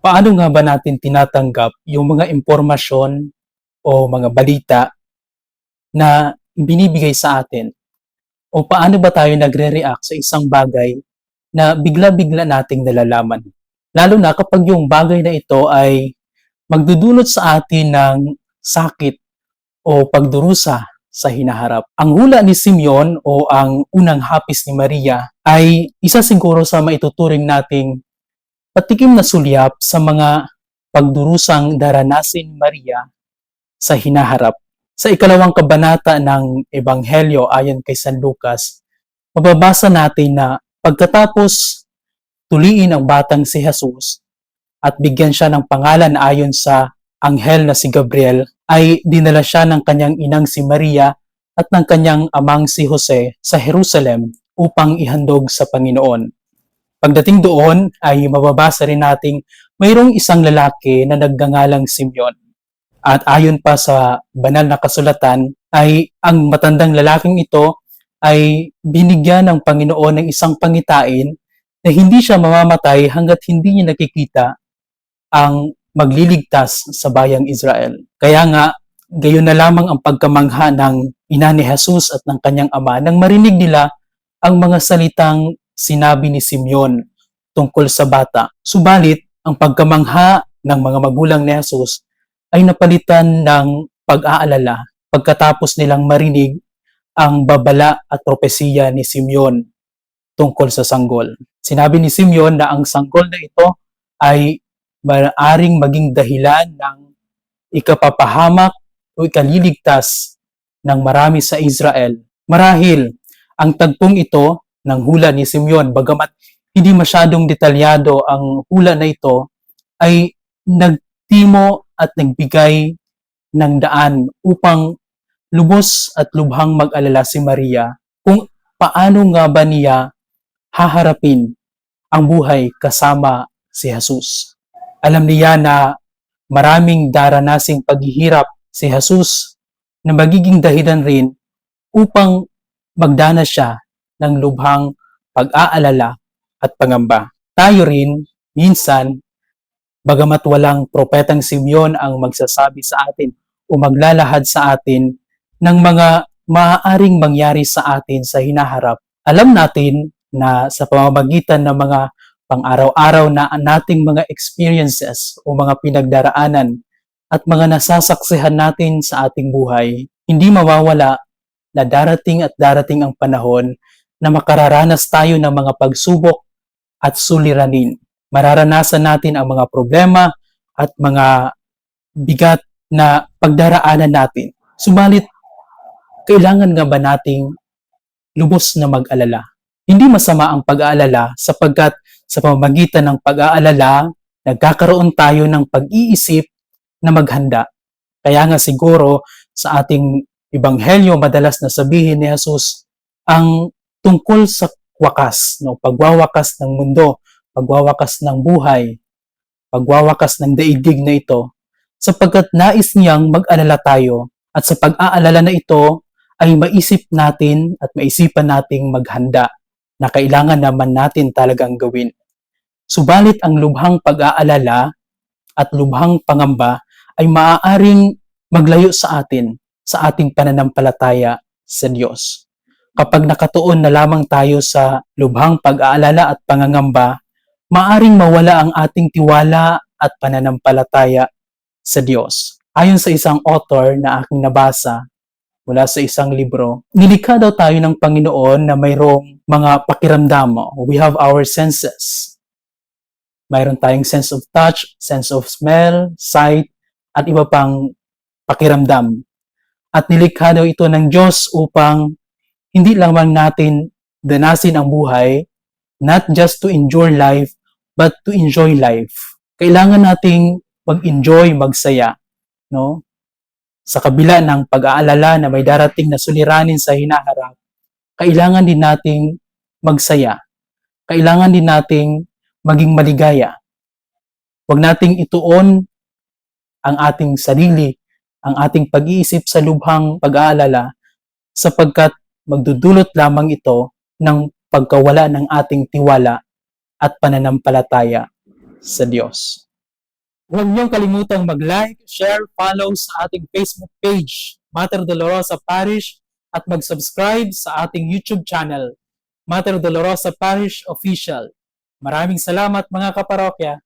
paano nga ba natin tinatanggap yung mga impormasyon o mga balita na binibigay sa atin? O paano ba tayo nagre-react sa isang bagay na bigla-bigla nating nalalaman? Lalo na kapag yung bagay na ito ay magdudulot sa atin ng sakit o pagdurusa sa hinaharap. Ang hula ni Simeon o ang unang hapis ni Maria ay isa siguro sa maituturing nating patikim na sulyap sa mga pagdurusang daranasin ni Maria sa hinaharap. Sa ikalawang kabanata ng Ebanghelyo ayon kay San Lucas, mababasa natin na pagkatapos tuliin ang batang si Jesus at bigyan siya ng pangalan ayon sa anghel na si Gabriel, ay dinala siya ng kanyang inang si Maria at ng kanyang amang si Jose sa Jerusalem upang ihandog sa Panginoon. Pagdating doon ay mababasa rin nating mayroong isang lalaki na nagngangalang Simeon. At ayon pa sa banal na kasulatan ay ang matandang lalaking ito ay binigyan ng Panginoon ng isang pangitain na hindi siya mamamatay hanggat hindi niya nakikita ang magliligtas sa bayang Israel. Kaya nga, gayon na lamang ang pagkamangha ng ina ni Jesus at ng kanyang ama nang marinig nila ang mga salitang sinabi ni Simeon tungkol sa bata. Subalit, ang pagkamangha ng mga magulang ni Jesus ay napalitan ng pag-aalala pagkatapos nilang marinig ang babala at propesiya ni Simeon tungkol sa sanggol. Sinabi ni Simeon na ang sanggol na ito ay maaaring maging dahilan ng ikapapahamak o ikaliligtas ng marami sa Israel. Marahil, ang tagpong ito ng hula ni Simeon, bagamat hindi masyadong detalyado ang hula na ito, ay nagtimo at nagbigay ng daan upang lubos at lubhang mag-alala si Maria kung paano nga ba niya haharapin ang buhay kasama si Jesus. Alam niya na maraming daranasing paghihirap si Jesus na magiging dahilan rin upang magdanas siya ng lubhang pag-aalala at pangamba. Tayo rin, minsan, bagamat walang propetang Simeon ang magsasabi sa atin o maglalahad sa atin ng mga maaaring mangyari sa atin sa hinaharap, alam natin na sa pamamagitan ng mga pang-araw-araw na nating mga experiences o mga pinagdaraanan at mga nasasaksihan natin sa ating buhay, hindi mawawala na darating at darating ang panahon na makararanas tayo ng mga pagsubok at suliranin. Mararanasan natin ang mga problema at mga bigat na pagdaraanan natin. Subalit, kailangan nga ba nating lubos na mag-alala? Hindi masama ang pag-aalala sapagkat sa pamamagitan ng pag-aalala, nagkakaroon tayo ng pag-iisip na maghanda. Kaya nga siguro sa ating ebanghelyo madalas na sabihin ni Jesus ang tungkol sa wakas, no, pagwawakas ng mundo, pagwawakas ng buhay, pagwawakas ng daigdig na ito, sapagkat nais niyang mag-alala tayo at sa pag-aalala na ito ay maisip natin at maisipan nating maghanda na kailangan naman natin talagang gawin. Subalit ang lubhang pag-aalala at lubhang pangamba ay maaaring maglayo sa atin sa ating pananampalataya sa Diyos. Kapag nakatuon na lamang tayo sa lubhang pag-aalala at pangangamba, maaring mawala ang ating tiwala at pananampalataya sa Diyos. Ayon sa isang author na aking nabasa mula sa isang libro, nilikha daw tayo ng Panginoon na mayroong mga pakiramdam. We have our senses mayroon tayong sense of touch, sense of smell, sight, at iba pang pakiramdam. At nilikha daw ito ng Diyos upang hindi lamang natin danasin ang buhay, not just to enjoy life, but to enjoy life. Kailangan nating mag-enjoy, magsaya, no? Sa kabila ng pag-aalala na may darating na suliranin sa hinaharap, kailangan din nating magsaya. Kailangan din nating maging maligaya. Huwag nating ituon ang ating sarili, ang ating pag-iisip sa lubhang pag-aalala sapagkat magdudulot lamang ito ng pagkawala ng ating tiwala at pananampalataya sa Diyos. Huwag niyong kalimutang mag-like, share, follow sa ating Facebook page, Mater Dolorosa Parish, at mag-subscribe sa ating YouTube channel, Mater Dolorosa Parish Official. Maraming salamat mga kaparokya.